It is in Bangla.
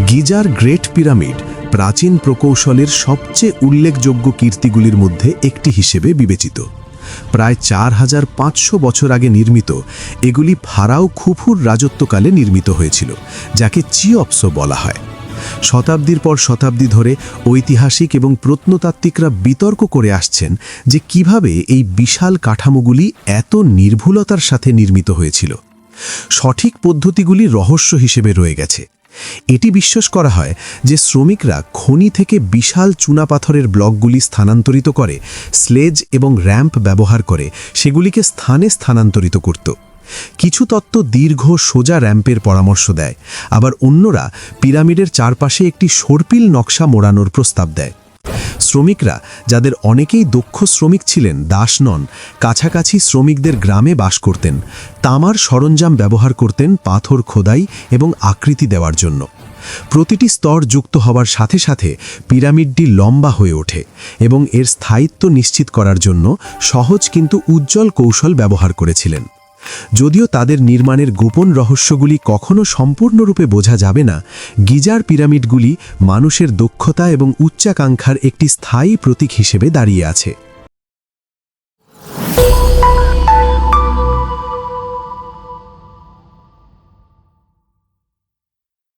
গিজার গ্রেট পিরামিড প্রাচীন প্রকৌশলের সবচেয়ে উল্লেখযোগ্য কীর্তিগুলির মধ্যে একটি হিসেবে বিবেচিত। প্রায় চার হাজার পাঁচশো বছর আগে নির্মিত, এগুলি ফারাও খুফুর রাজত্বকালে নির্মিত হয়েছিল, যাকে চিওপসো বলা হয়। শতাব্দীর পর শতাব্দী ধরে ঐতিহাসিক এবং প্রত্নতাত্ত্বিকরা বিতর্ক করে আসছেন যে কীভাবে এই বিশাল কাঠামোগুলি এত নির্ভুলতার সাথে নির্মিত হয়েছিল। সঠিক পদ্ধতিগুলি রহস্য হিসেবে রয়ে গেছে। এটি বিশ্বাস করা হয় যে শ্রমিকরা খনি থেকে বিশাল চুনাপাথরের ব্লকগুলি স্থানান্তরিত করে, স্লেজ এবং র্যাম্প ব্যবহার করে সেগুলিকে স্থানে স্থানান্তরিত করত। কিছু তত্ত্ব দীর্ঘ সোজা র্যাম্পের পরামর্শ দেয়, আবার অন্যরা পিরামিডের চারপাশে একটি সর্পিল নকশা মোড়ানোর প্রস্তাব দেয়। শ্রমিকরা, যাদের অনেকেই দক্ষ শ্রমিক ছিলেন, দাস নন, কাছাকাছি শ্রমিকদের গ্রামে বাস করতেন, তামার সরঞ্জাম ব্যবহার করতেন, পাথর খোদাই এবং আকৃতি দেওয়ার জন্য। প্রতিটি স্তর যুক্ত হওয়ার সাথে সাথে পিরামিডটি লম্বা হয়ে ওঠে এবং এর স্থায়িত্ব নিশ্চিত করার জন্য সহজ কিন্তু উজ্জ্বল কৌশল ব্যবহার করেছিলেন। যদিও তাদের নির্মাণের গোপন রহস্যগুলি কখনও সম্পূর্ণরূপে বোঝা যাবে না, গিজার পিরামিডগুলি মানুষের দক্ষতা এবং উচ্চাকাঙ্ক্ষার একটি স্থায়ী প্রতীক হিসেবে দাঁড়িয়ে আছে।